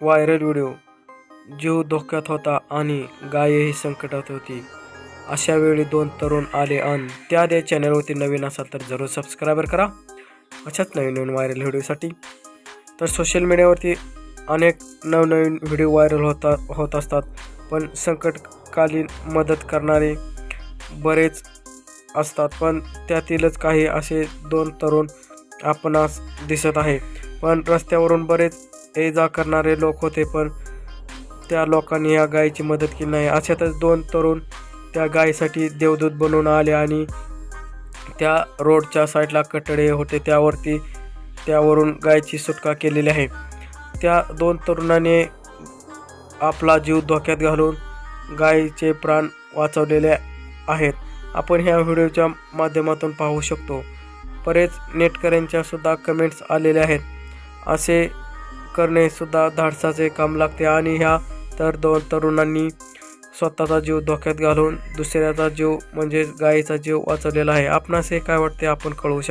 Viral video जीव धोक्यात होता आणि गायही संकटात होती. अशा वेळी दोन तरुण आले आणि त्या दे चॅनलवरती नवीन असाल तर जरूर सबस्क्राईबर करा. अशाच नवीन नवीन व्हायरल व्हिडिओसाठी. तर सोशल मीडियावरती अनेक नवनवीन व्हिडिओ व्हायरल होता होत असतात. पण संकटकालीन मदत करणारे बरेच असतात. पण त्यातीलच काही असे दोन तरुण आपणास दिसत आहे. पण रस्त्यावरून बरेच ये जा करणारे लोक होते पण त्या लोकांनी या गायीची मदत केली नाही. अशातच दोन तरुण त्या गायीसाठी देवदूत बनवून आले आणि त्या रोडच्या साईडला कटडे होते. त्यावरती त्यावरून गायची सुटका केलेली आहे. त्या दोन तरुणाने आपला जीव धोक्यात घालून गायीचे प्राण वाचवलेले आहेत. आपण ह्या व्हिडिओच्या माध्यमातून पाहू शकतो. बरेच नेटकऱ्यांच्यासुद्धा कमेंट्स आलेल्या आहेत. असे करणे सुद्धा धाडसाचे काम लागते आणि ह्या तर दोन तरुणांनी स्वतःचा जीव धोक्यात घालून दुसऱ्याचा जीव म्हणजे गायीचा जीव वाचवलेला आहे. आपणास हे काय वाटते? आपण कळवू शकतो.